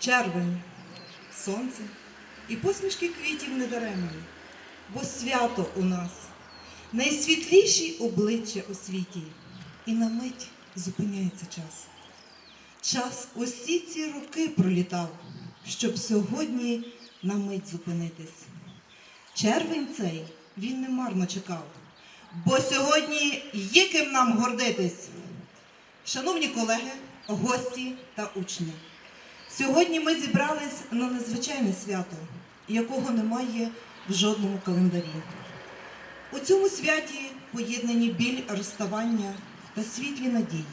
червень, сонце і посмішки квітів недаремні, бо свято у нас найсвітліші обличчя у світі, і на мить зупиняється час. Час усі ці роки пролітав, щоб сьогодні на мить зупинитись. Червень цей він не марно чекав, бо сьогодні є ким нам гордитись. Шановні колеги, гості та учні, сьогодні ми зібрались на незвичайне свято, якого немає в жодному календарі. У цьому святі поєднані біль розставання та світлі надії,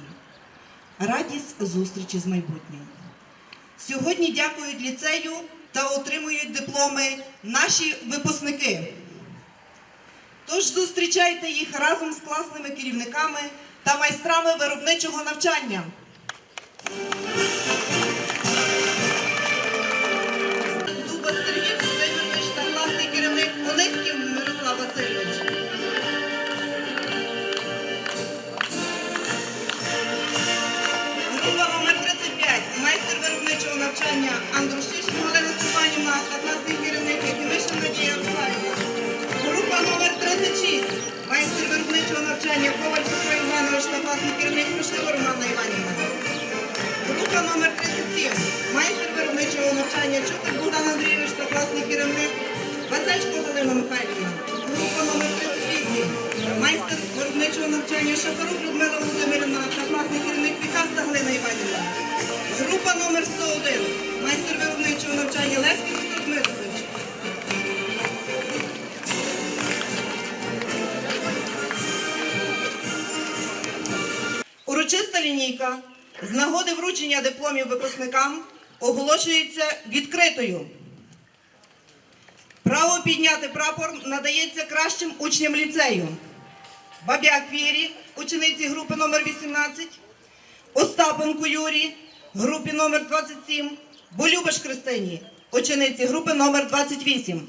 радість зустрічі з майбутнім. Сьогодні дякують ліцею та отримують дипломи наші випускники. Тож зустрічайте їх разом з класними керівниками та майстрами виробничого навчання. Навчання Коваль Петро Іванович керівник Рушева Романа Іванівна. Група номер 37 майстер виробничого навчання Чутик Богдан Андрійович та класний керівник Васечко Галина Михайлівна. Група номер 38 майстер виробничого навчання Шафарук Людмила Володимирівна та класний керівник Пікаста Галина Іванівна. Група номер 101 майстер виробничого навчання Урочиста з нагоди вручення дипломів випускникам оголошується відкритою. Право підняти прапор надається кращим учням ліцею. Бабяк Вірі, учениці групи номер 18, Остапенку Юрі, групі номер 27, Болюбаш Христині, учениці групи номер 28.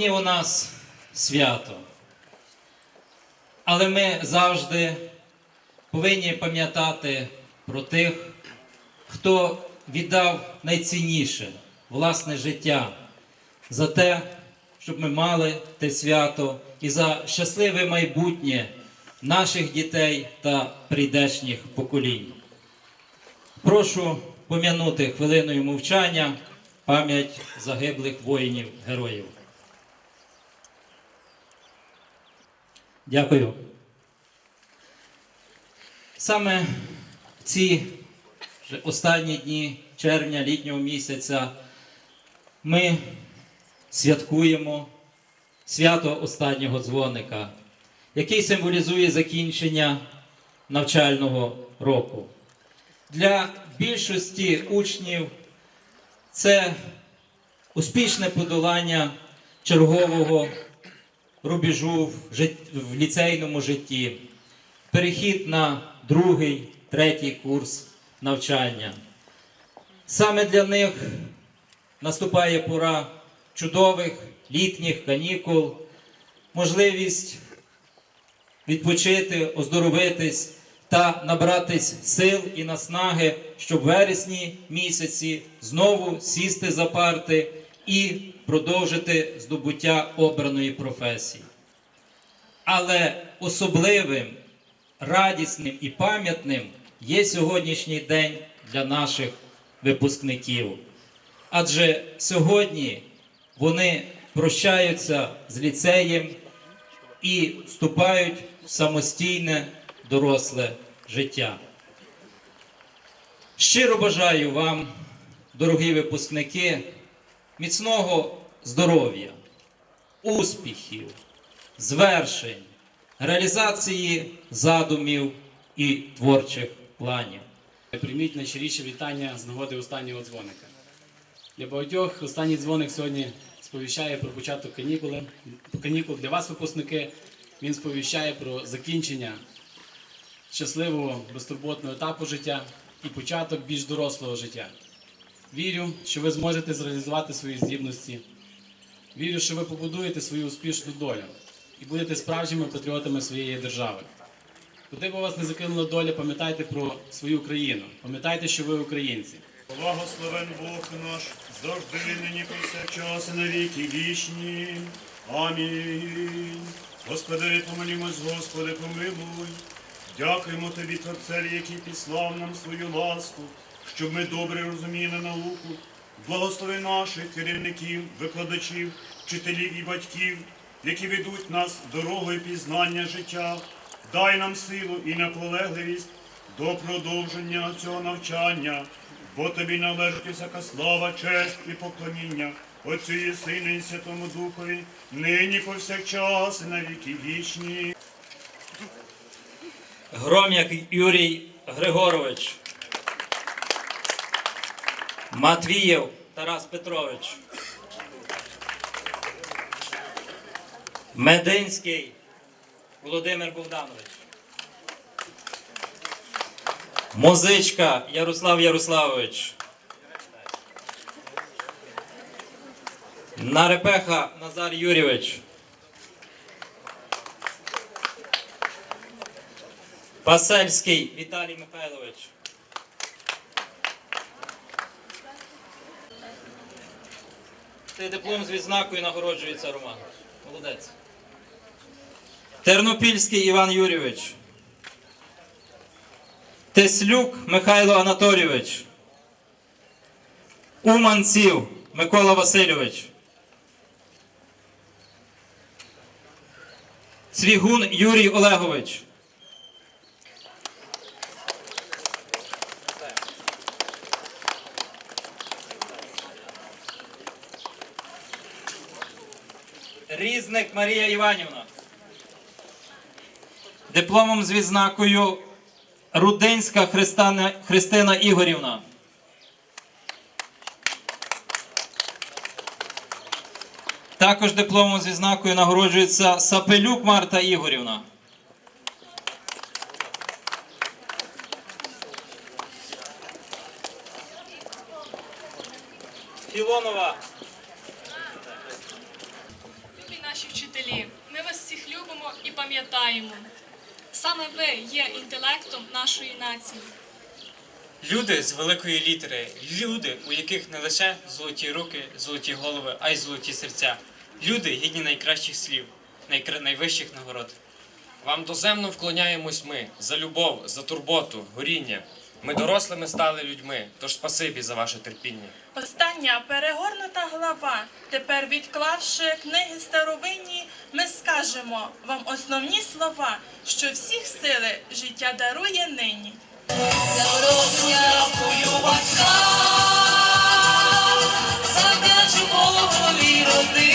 Сьогодні у нас свято. Але ми завжди повинні пам'ятати про тих, хто віддав найцінніше власне життя за те, щоб ми мали те свято і за щасливе майбутнє наших дітей та прийдешніх поколінь. Прошу пом'янути хвилиною мовчання пам'ять загиблих воїнів-героїв. Дякую. Саме в ці останні дні червня літнього місяця ми святкуємо свято останнього дзвоника, який символізує закінчення навчального року. Для більшості учнів це успішне подолання чергового рубежу в, жит... в ліцейному житті, перехід на другий, третій курс навчання. Саме для них наступає пора чудових літніх канікул, можливість відпочити, оздоровитись та набратись сил і наснаги, щоб в вересні місяці знову сісти за парти і продовжити здобуття обраної професії. Але особливим, радісним і пам'ятним є сьогоднішній день для наших випускників. Адже сьогодні вони прощаються з ліцеєм і вступають в самостійне доросле життя. Щиро бажаю вам, дорогі випускники, міцного здоров'я, успіхів, звершень, реалізації задумів і творчих планів. Прийміть найщиріше вітання з нагоди останнього дзвоника. Для багатьох останній дзвоник сьогодні сповіщає про початок канікули. канікул. Для вас, випускники, він сповіщає про закінчення щасливого безтурботного етапу життя і початок більш дорослого життя. Вірю, що ви зможете зреалізувати свої здібності. Вірю, що ви побудуєте свою успішну долю і будете справжніми патріотами своєї держави. Куди б вас не закинула доля, пам'ятайте про свою країну. Пам'ятайте, що ви українці. Благословен Бог наш, завжди нині повсякчас і на віки вічні. Амінь. Господи, помолімось, Господи, помилуй. Дякуємо Тобі, Творцеві, який післав нам свою ласку, щоб ми добре розуміли науку. Благослови наших керівників, викладачів, вчителів і батьків, які ведуть нас дорогою пізнання життя. Дай нам силу і наполегливість до продовження цього навчання, бо тобі належить усяка слава, честь і поклоніння Отцю і Сину і Святому Духові, нині повсякчас і на віки вічні. Гром'як Юрій Григорович. Матвієв Тарас Петрович. Мединський Володимир Богданович. Музичка Ярослав Ярославович. Нарепеха Назар Юрійович. Пасельський Віталій Михайлович. Цей диплом з відзнакою нагороджується Роман. Молодець. Тернопільський Іван Юрійович. Теслюк Михайло Анатолійович. Уманців Микола Васильович. Цвігун Юрій Олегович. Різник Марія Іванівна. Дипломом з відзнакою Рудинська Христина, Христина Ігорівна. Також дипломом з відзнакою нагороджується Сапелюк Марта Ігорівна. Філонова Любі наші вчителі, ми вас і пам'ятаємо. Саме ви є інтелектом нашої нації. Люди з великої літери, люди, у яких не лише золоті руки, золоті голови, а й золоті серця. Люди гідні найкращих слів, найкра- найвищих нагород. Вам доземно вклоняємось ми за любов, за турботу, горіння. Ми дорослими стали людьми, тож спасибі за ваше терпіння. Остання перегорнута глава. Тепер, відклавши книги старовинні, ми скажемо вам основні слова, що всіх сили життя дарує нині. Народня воювака, завдячу Богові родині.